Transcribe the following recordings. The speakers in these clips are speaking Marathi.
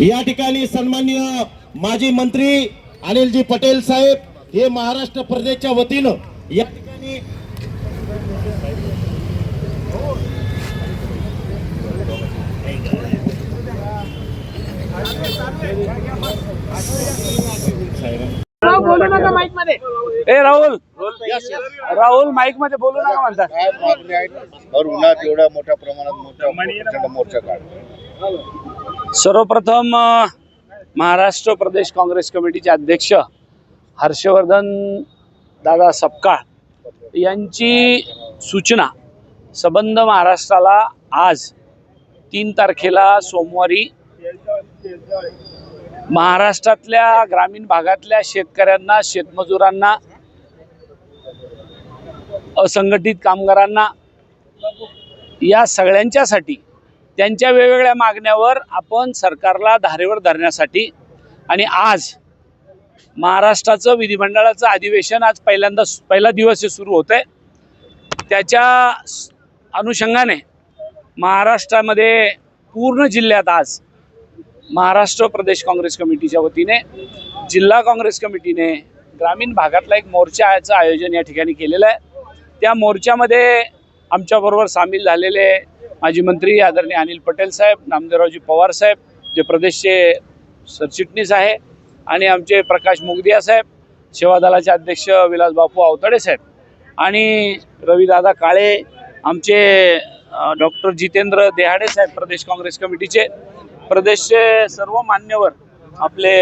या ठिकाणी सन्माननीय माजी मंत्री अनिलजी पटेल साहेब हे महाराष्ट्र प्रदेशच्या वतीनं या ठिकाणी राव बोलू नका माईकमध्ये ए राहुल राहुल माईकमध्ये बोलू नका म्हणतात उन्हात एवढ्या मोठ्या प्रमाणात मोठा मोर्चा काढला. सर्वप्रथम महाराष्ट्र प्रदेश काँग्रेस कमिटीचे अध्यक्ष हर्षवर्धन दादा सपकाळ यांची सूचना संबंध महाराष्ट्राला आज तीन तारखेला सोमवारी महाराष्ट्रातल्या ग्रामीण भागातल्या शेतकऱ्यांना शेतमजुरांना असंघटित कामगारांना या सगळ्यांच्यासाठी त्यांच्या वेगवेगळ्या मागण्यावर आपण सरकारला धारेवर धरण्यासाठी आणि आज महाराष्ट्राचं विधिमंडळाचं अधिवेशन आज पहिल्यांदा पहिला दिवस हे सुरू होत आहे त्याच्या अनुषंगाने महाराष्ट्रामध्ये पूर्ण जिल्ह्यात आज महाराष्ट्र प्रदेश काँग्रेस कमिटीच्या वतीने जिल्हा काँग्रेस कमिटीने ग्रामीण भागातला एक मोर्चाचं आयोजन या ठिकाणी केलेलं आहे. त्या मोर्चामध्ये आमच्याबरोबर सामील झालेले माजी मंत्री आदरणीय अनिल पटेल साहेब नामदेवरावजी पवार साहेब जे प्रदेशचे सरचिटणीस आहे आणि आमचे प्रकाश मुगदिया साहेब सेवादलाचे अध्यक्ष विलास बापू आवताडे साहेब आणि रविदादा काळे आमचे डॉक्टर जितेंद्र देहाडे साहेब प्रदेश काँग्रेस कमिटीचे प्रदेशचे सर्व मान्यवर आपले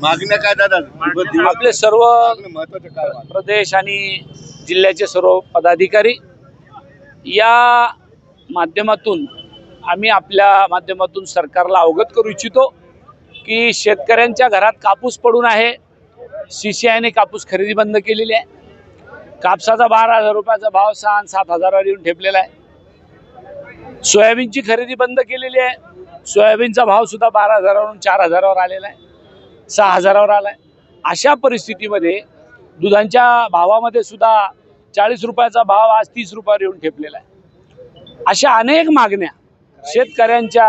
मागण्या काय दादा आपले सर्व? प्रदेश आणि जिल्ह्याचे सर्व पदाधिकारी या माध्यमातून आम्ही आपल्या माध्यमातून सरकारला अवगत करू इच्छितो की शेतकऱ्यांच्या घरात कापूस पडून आहे. सी सी आयने कापूस खरेदी बंद केलेली आहे. कापसाचा बारा हजार रुपयाचा भाव सहा आणि सात हजारावर येऊन ठेपलेला आहे. सोयाबीनची खरेदी बंद केलेली आहे. सोयाबीनचा भाव सुद्धा बारा हजारावरून चार हजारावर आलेला आहे. सहा हजारावर आला आहे अशा परिस्थितीमध्ये दुधांच्या भावामध्ये सुद्धा चाळीस रुपयाचा भाव आज तीस रुपयावर येऊन ठेपलेला आहे. अशा अनेक मागण्या शेतकऱ्यांच्या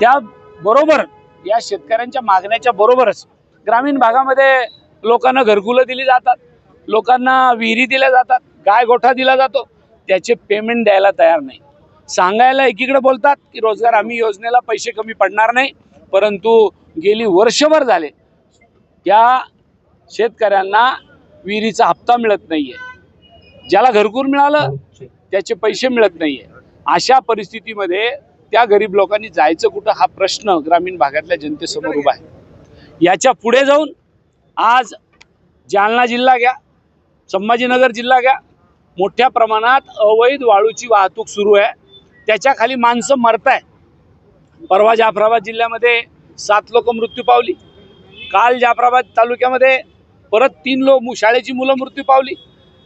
त्या बरोबर या शेतकऱ्यांच्या मागण्याच्या बरोबरच ग्रामीण भागामध्ये लोकांना घरकुलं दिली जातात लोकांना विहिरी दिल्या जातात गाय गोठा दिला जातो त्याचे पेमेंट द्यायला तयार नाही. सांगायला एकीकडे बोलतात की रोजगार हमी योजनेला पैसे कमी पडणार नाही परंतु गेली वर्षभर झाले त्या शेतकऱ्यांना विहिरीचा हप्ता मिळत नाहीये. ज्याला घरकुल मिळालं त्याचे पैसे मिळत नाहीये. अशा परिस्थितीमध्ये त्या गरीब लोकांनी जायचं कुठं हा प्रश्न ग्रामीण भागातल्या जनतेसमोर उभा आहे. याच्यापुढे जाऊन आज जालना जिल्हा घ्या संभाजीनगर जिल्हा घ्या मोठ्या प्रमाणात अवैध वाळूची वाहतूक सुरू आहे. त्याच्याखाली माणसं मरताय परवा जाफराबाद जिल्ह्यामध्ये सात लोक मृत्यू पावली. काल जाफराबाद तालुक्यामध्ये परत तीन लोक शाळेची मुलं मृत्यू पावली.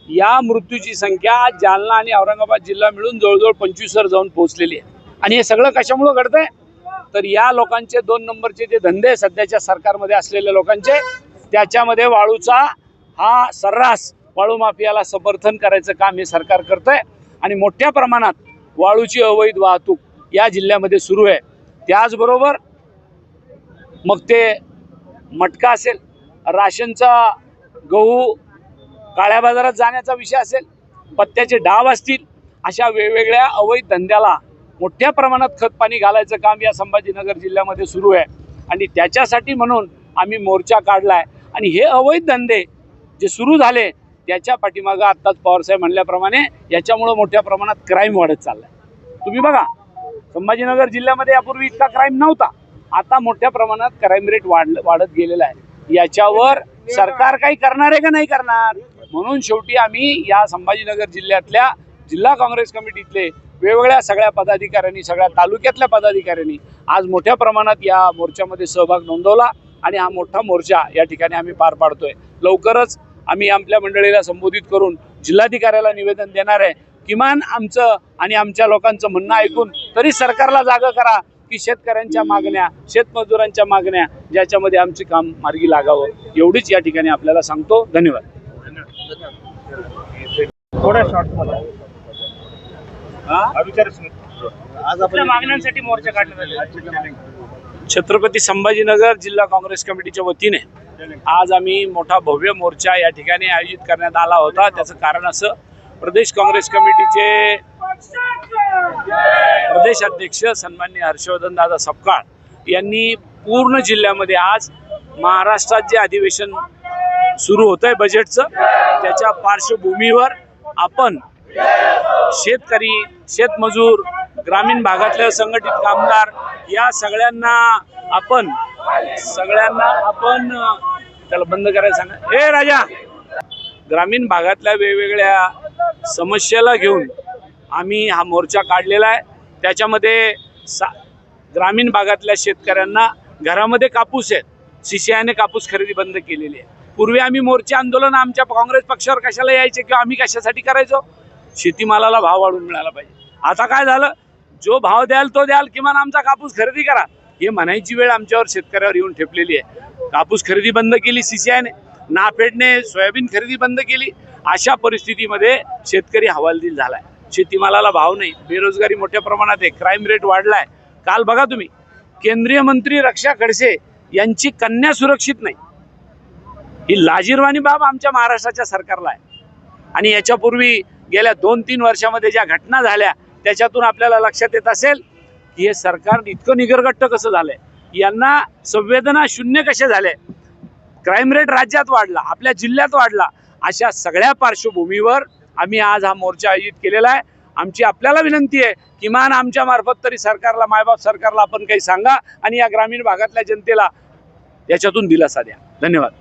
या मृत्यूची संख्या आज जालना आणि औरंगाबाद जिल्हा मिळून जवळजवळ पंचवीसवर जाऊन पोहोचलेली आहे. आणि हे सगळं कशामुळं घडतंय? तर या लोकांचे दोन नंबरचे जे धंदे सध्याच्या सरकारमध्ये असलेल्या लोकांचे त्याच्यामध्ये वाळूचा हा सर्रास वाळू माफियाला समर्थन करायचं काम हे सरकार करतंय. आणि मोठ्या प्रमाणात वाळूची अवैध वाहतूक या जिल्ह्यामध्ये सुरू आहे. त्याचबरोबर मग ते मटका असेल राशनचा गहू काळ्या बाजारात जाण्याचा विषय असेल पत्त्याचे डाव असतील अशा वेगवेगळ्या अवैध धंद्याला मोठ्या प्रमाणात खतपाणी घालायचं काम या संभाजीनगर जिल्ह्यामध्ये सुरू आहे. आणि त्याच्यासाठी म्हणून आम्ही मोर्चा काढला आहे आणि हे अवैध धंदे जे सुरू झाले त्याच्या पाठीमागं आत्ताच पवारसाहेब म्हणल्याप्रमाणे याच्यामुळं मोठ्या प्रमाणात क्राईम वाढत चाललाय. तुम्ही बघा संभाजीनगर जिल्ह्यामध्ये यापूर्वी इतका क्राईम नव्हता. आता मोठ्या प्रमाणात क्राईम रेट वाढ वाढत गेलेला आहे. याच्यावर सरकार काही करणार आहे का नाही करणार? म्हणून शेवटी आम्ही या संभाजीनगर जिल्ह्यातल्या जिल्हा काँग्रेस कमिटीतले वेगवेगळ्या सगळ्या पदाधिकाऱ्यांनी सगळ्या तालुक्यातल्या पदाधिकाऱ्यांनी आज मोठ्या प्रमाणात या मोर्चामध्ये सहभाग नोंदवला आणि हा मोठा मोर्चा या ठिकाणी आम्ही पार पाडतोय. लवकरच आम्ही आपल्या मंडळीला संबोधित करून जिल्हाधिकाऱ्याला निवेदन देणार आहे. किमान आमचं आणि आमच्या लोकांचं म्हणणं ऐकून तरी सरकारला जागं करा. की शेतकऱ्यांच्या मागण्या शेतमजुरांच्या मागण्या ज्याच्यामध्ये आमचे काम मार्गी लागावं एवढीच या ठिकाणी आपल्याला सांगतो. धन्यवाद. थोड्या शॉर्टमध्ये. आज आपल्या मागण्यांसाठी मोर्चा काढण्यात आले छत्रपती संभाजीनगर जिल्हा काँग्रेस कमिटीच्या वतीने आज आम्ही मोठा भव्य मोर्चा या ठिकाणी आयोजित करण्यात आला होता. त्याचं कारण असं प्रदेश काँग्रेस कमिटीचे प्रदेशाध्यक्ष सन्मान्य हर्षवर्धन दादा सपकाळ यांनी पूर्ण जिल्ह्यामध्ये आज महाराष्ट्रात जे अधिवेशन सुरू होतंय बजेटचं त्याच्या पार्श्वभूमीवर आपण शेतकरी शेतमजूर ग्रामीण भागातले संघटित कामगार या सगळ्यांना आपण सगळ्यांना आपण त्याला बंद करायला सांगा. ए राजा! ग्रामीण भागातल्या वेगवेगळ्या समस्येला घेऊन आम्ही हा मोर्चा काढलेला आहे. त्याच्यामध्ये सा ग्रामीण भागातल्या शेतकऱ्यांना घरामध्ये कापूस आहेत. सीसीआयने कापूस खरेदी बंद केलेली आहे. पूर्वी आम्ही मोर्चे आंदोलन आमच्या काँग्रेस पक्षावर कशाला यायचे किंवा आम्ही कशासाठी करायचो? शेतीमालाला भाव वाढून मिळाला पाहिजे. आता काय झालं? जो भाव द्याल तो द्याल किमान आमचा कापूस खरेदी करा. हे म्हणायची वेळ आमच्यावर शेतकऱ्यावर येऊन ठेपलेली आहे. कापूस खरेदी बंद केली सीसीआयने नाफेडने सोयाबीन खरेदी बंद केली. अशा परिस्थितीमध्ये शेतकरी हवालदिल झालाय. शेतीमालाला भाव नाही बेरोजगारी मोठ्या प्रमाणात आहे क्राईम रेट वाढलाय. काल बघा तुम्ही केंद्रीय मंत्री रक्षा खडसे यांची कन्या सुरक्षित नाही. ही लाजीरवाणी बाब आमच्या महाराष्ट्राच्या सरकारला आहे. आणि याच्यापूर्वी गेल्या दोन तीन वर्षामध्ये ज्या घटना झाल्या त्याच्यातून आपल्याला लक्षात येत असेल की हे सरकार इतकं निगरगट्ट कसं झालंय. यांना संवेदना शून्य कसे झाले क्राईम रेट राज्यात वाढला आपल्या जिल्ह्यात वाढला. अशा सगळ्या पार्श्वभूमीवर आम्ही आज हा मोर्चा आयोजित केलेला आहे. आमची आपल्याला विनंती आहे किमान आमच्या मार्फत तरी सरकारला मायबाप सरकारला आपण काही सांगा आणि या ग्रामीण भागातल्या जनतेला याच्यातून दिलासा द्या. धन्यवाद.